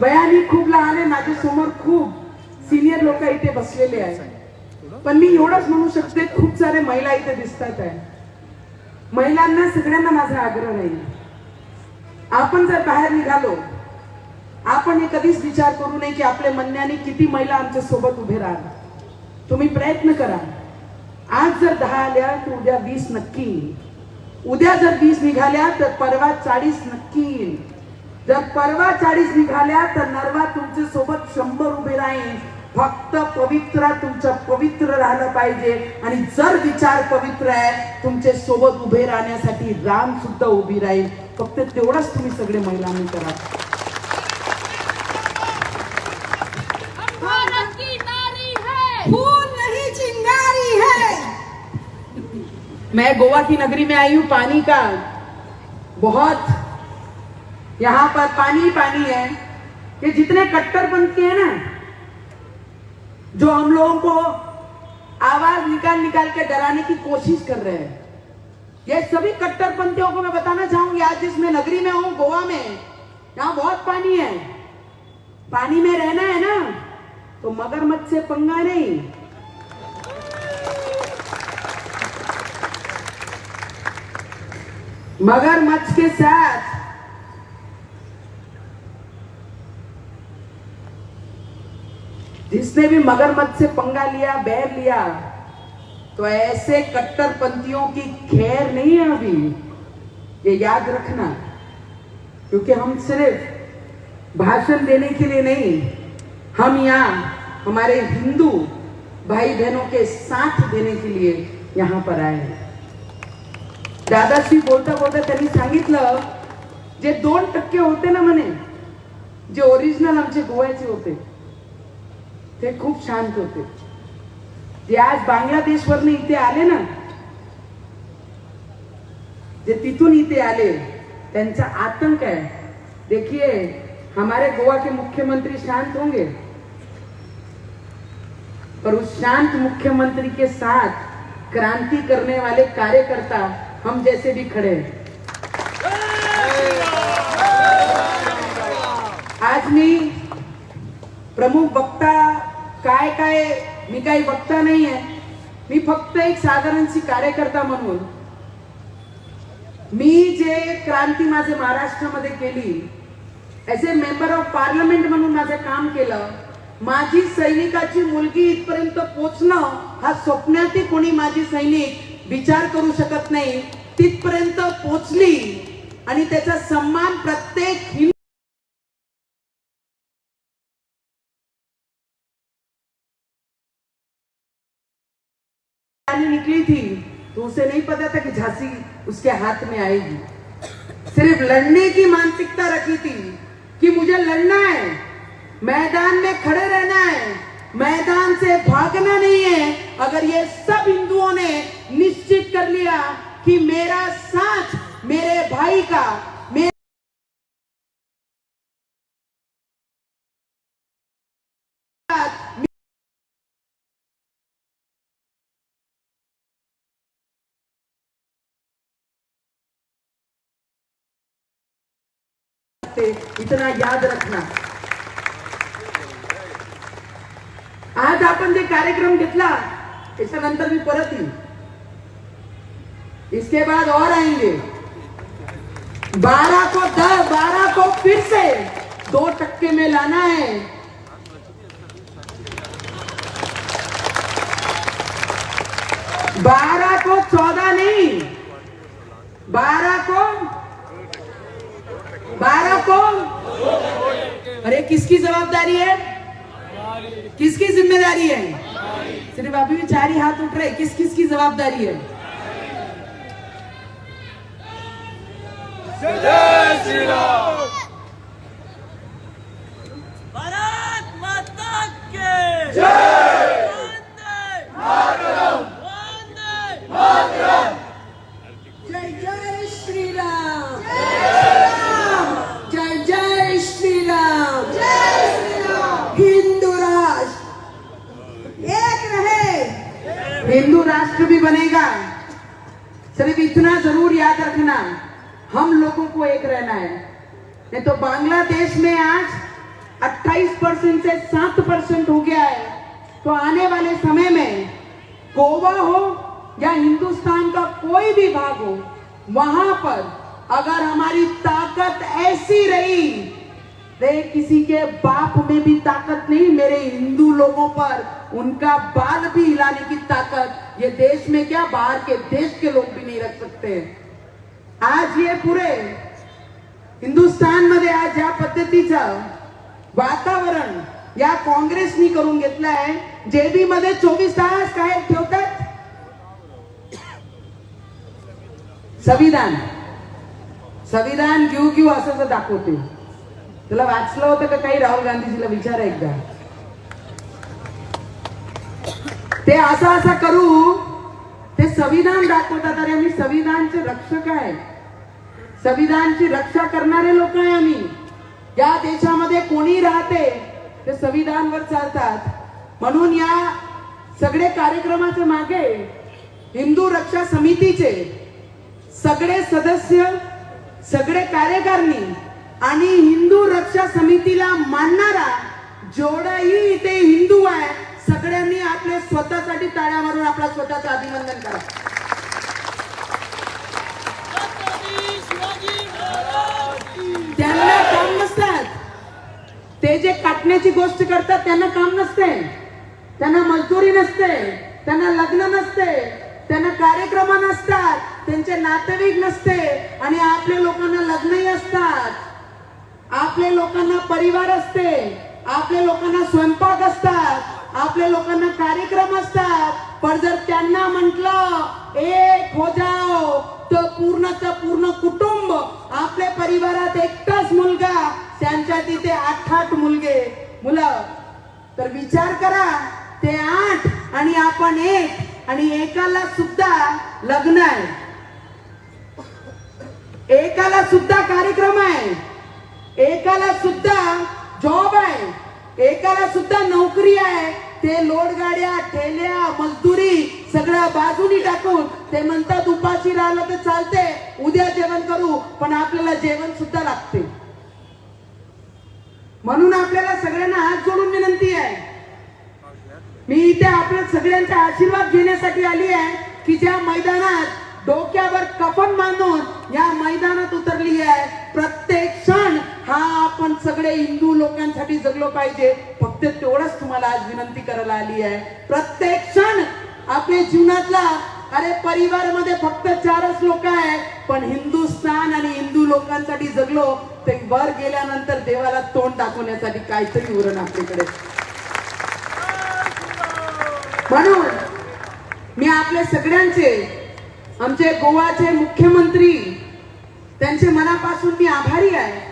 वयाने खूप लहान आहे माझ्यासमोर खूप सिनियर लोक इथे बसलेले आहेत. पण मी एवढंच म्हणू शकते खूप सारे महिला इथे दिसतात आहे. महिलांना सगळ्यांना माझा आग्रह नाही. आपण जर बाहेर निघालो आपण हे कधीच विचार करू नये की आपल्या म्हणण्याने किती महिला आमच्यासोबत उभे राहणार तुम्ही प्रयत्न करा. आज जर दहा आल्या तर उद्या वीस नक्की उद्या जर वीस निघाल्या तर परवा चाळीस नक्की येईल. जर परवा चाळीस निघाल्या तर नरवा तुमच्यासोबत शंभर उभे राहील फक्त पवित्र तुमचं पवित्र राहिलं पाहिजे. आणि जर विचार पवित्र आहे तुमच्यासोबत उभे राहण्यासाठी राम सुद्धा उभी राहील. फक्त तेवढंच तुम्ही सगळे महिलांनी करा. भारत की नारी है. फूल नहीं चिंगारी है. मैं गोवा की नगरी में आई हूँ पानी का बहुत यहाँ पर पानी ही पानी है। ये जितने कट्टरपंथी है ना, जो हम लोगों को आवाज़ निकाल निकाल के डराने की कोशिश कर रहे हैं। ये सभी कट्टरपंथियों को मैं बताना चाहूँगी, आज जिस मैं नगरी में हूँ, गोवा में, यहाँ बहुत पानी है। पानी में रहना है ना तो मगरमच्छ से पंगा नहीं। मगरमच्छ के साथ जिसने भी मगरमच्छ से पंगा लिया, बैर लिया तो ऐसे कट्टरपंथियों की खैर नहीं है अभी। ये याद रखना, क्योंकि हम सिर्फ़ भाषण देने के लिए नहीं, हम यहाँ हमारे हिंदू भाई बहनों के साथ देने के लिए यहाँ पर आए हैं। दादाश्री बोलता बोलता त्यांनी सांगितलं जे दोन टक्के होते ना म्हणे जे ओरिजिनल आमचे गोव्याचे होते। ते खूप शांत होते. जे आज बांगलादेशवरनं इथे आले ना जे तिथून इथे आले त्यांचा आतंक है देखिए हमारे गोवा के मुख्यमंत्री शांत होंगे. पर उस शांत मुख्यमंत्री के साथ क्रांति करने वाले कार्यकर्ता हम जैसे भी खड़े हैं। आज मी प्रमुख वक्ता काय काय मी काही बघता नाही आहे मी फक्त एक साधारणशी कार्यकर्ता म्हणून. मी जे क्रांती माझे महाराष्ट्रामध्ये केली as a member of parliament म्हणून माझं काम केलं माझी सैनिकाची मुलगी इथपर्यंत पोचणं हा स्वप्नातही कोणी माझी सैनिक विचार करू शकत नाही. तिथपर्यंत पोचली आणि त्याचा सन्मान प्रत्येक तो उसे नहीं पता था कि झांसी उसके हाथ में आएगी। सिर्फ़ लड़ने की मानसिकता रखी थी कि मुझे लड़ना है, मैदान में खड़े रहना है, मैदान से भागना नहीं है। अगर ये सब हिंदुओं ने निश्चित कर लिया कि मेरा साथ मेरे भाई का ते इतना याद रखना। आज आपण जे कार्यक्रम घेतला त्याच्यानंतर मी परत इसके बाद और आएँगे। बारह को दस, बारह को फिर से दो टक्के में लाना है। बारह को चौदह नहीं, बारह को बारह को? अरे किसकी जवाबदारी है? किसकी ज़िम्मेदारी है? सिर्फ़ अभी भी चार ही हाथ उठ रहे किस किस की जवाबदारी है? भारत माता के। जय। हिंदू राष्ट्र भी बनेगा। सिर्फ़ इतना ज़रूर याद रखना, हम लोगों को एक रहना है। नहीं तो बांग्लादेश में आज 28 परसेंट से 7 परसेंट हो गया है। तो आने वाले समय में गोवा हो या हिंदुस्तान का कोई भी भाग हो, वहाँ पर अगर हमारी ताकत ऐसी रही किसी के बाप में भी ताकत नहीं, मेरे हिंदू लोगों पर उनका बाल भी हिलाने की ताकत ये देश में क्या बाहर के देश के लोग भी नहीं रख सकते। आज ये पुरे हिंदुस्थानमध्ये आज या पद्धतीचं वातावरण या काँग्रेसनी करून घेतलं आहे. जेबी मध्ये चोवीस तास काय ठेवतात. संविधान. संविधान घेऊ घेऊ असं दाखवते तुला वाचलं होतं का काही? राहुल गांधीजीला विचार एकदा. ते असं असं करू. ते संविधान दाखवतात अरे आम्ही संविधानचे रक्षक आहे. संविधानची रक्षा करणारे लोक आहे आम्ही. या देशामध्ये कोणी राहते ते संविधानवर चालतात. म्हणून या सगळे कार्यक्रमाच्या मागे हिंदू रक्षा समितीचे सगळे सदस्य सगळे कार्यकारिणी आणि हिंदू रक्षा समितीला मानणारा जेवढाही इथे हिंदू आहे. सगळ्यांनी आपले स्वतःसाठी टाळ्या मारून आपला स्वतःचं अभिनंदन करा. त्यांना काम नसतात. ते जे काटण्याची गोष्ट करतात त्यांना काम नसते. त्यांना मजदुरी नसते. त्यांना लग्न नसते. त्यांना कार्यक्रम नसतात. त्यांचे नातेवाईक नसते. आणि आपल्या लोकांना लग्नही असतात. आपल्या लोकांना परिवार असते. आपल्या लोकांना स्वयंपाक असतात. आपल्या लोकांना कार्यक्रम असतात. पण जर त्यांना म्हटलं एक हो जाओ तर पूर्णचं पूर्ण कुटुंब आपल्या परिवारात एकटाच मुलगा त्यांच्या तिथे आठ आठ मुलगे मुलं तर विचार करा ते आठ आणि आपण एक आणि एकाला सुद्धा लग्न आहे. एकाला सुद्धा कार्यक्रम आहे. एकाला सुद्धा जॉब आहे. एकाला सुद्धा नोकरी आहे. ते लोडगाड्या ठेल्या मजदुरी सगळ्या बाजूनी टाकून ते म्हणतात उपाशी राहिलं तर चालते उद्या जेवण करू पण आपल्याला जेवण सुद्धा लागते. म्हणून आपल्याला सगळ्यांना हात जोडून विनंती आहे. मी इथे आपल्या सगळ्यांचा आशीर्वाद घेण्यासाठी आली आहे की ज्या मैदानात डोक्यावर कफन बांधून या मैदानात उतरली आहे प्रत्येक क्षण हा आपण सगळे हिंदू लोकांसाठी जगलो पाहिजे. फक्त तेवढंच तुम्हाला आज विनंती करायला आली आहे. प्रत्येक क्षण आपल्या जीवनातला अरे परिवारामध्ये फक्त चारच लोक आहे पण हिंदुस्थान आणि हिंदू लोकांसाठी जगलो ते वर गेल्यानंतर देवाला तोंड दाखवण्यासाठी काहीतरी उरण आपल्याकडे. म्हणून मी आपल्या सगळ्यांचे आमचे गोवाचे मुख्यमंत्री त्यांचे मनापासून मी आभारी आहे.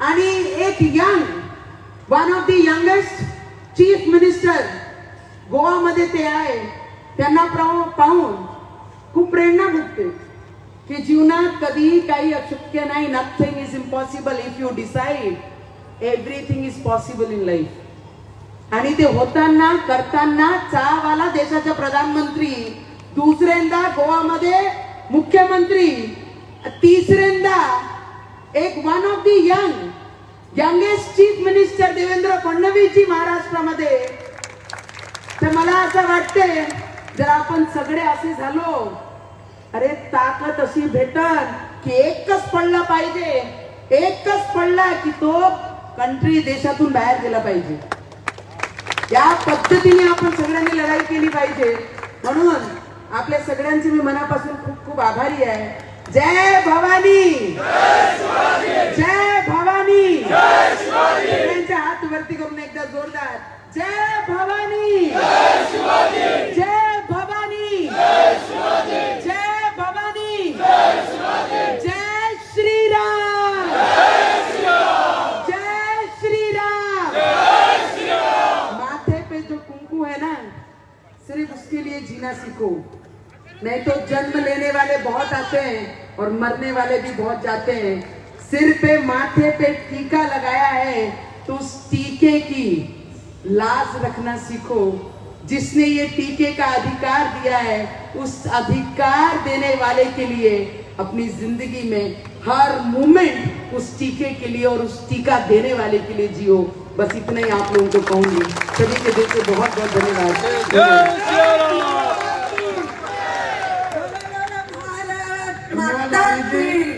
आणि एक young one of the youngest chief minister गोवामध्ये ते आहे. त्यांना पाहून खूप प्रेरणा भेटते की जीवनात कधीही काही अशक्य नाही. Nothing is impossible if you decide everything is possible in life आणि ते होताना करताना चहावाला देशाचे प्रधानमंत्री दुसऱ्यांदा गोवामध्ये मुख्यमंत्री तिसऱ्यांदा एक one of the young youngest chief minister Devendra Fadnavis ji महाराष्ट्रामध्ये. तर मला असं वाटते जर आपण सगळे असे झालो अरे ताकद अशी भेटन की एकच पडला पाहिजे. एकच पडला की तो कंट्री देशातून बाहेर गेला पाहिजे. या पद्धतीने आपण सगळ्यांनी लढाई केली पाहिजे. म्हणून आपल्या सगळ्यांचे मी मनापासून खूप खूप आभारी आहे. जय भवानी। जय भवानी। सगळ्यांचे हात वरती करून एकदा जोरदार, जय भवानी। जय भवानी। जय भवानी। जय श्रीराम। जय श्रीराम। माथे पे जो कुंकू है ना, सिर्फ़ उसके लिए जीना सीखो। नहीं तो जन्म लेने वाले बहुत आते हैं। और मरने वाले भी बहुत जाते हैं। सिर पे, माथे पे टीका लगाया है तो उस टीके की लाज रखना सीखो। जिसने ये टीके का अधिकार दिया है, उस अधिकार देने वाले के लिए, अपनी ज़िंदगी में हर मोमेंट उस टीके के लिए और उस टीका देने वाले के लिए जियो। बस इतना ही आप लोगों को कहूँगी। सभी के दिल से बहुत बहुत धन्यवाद जय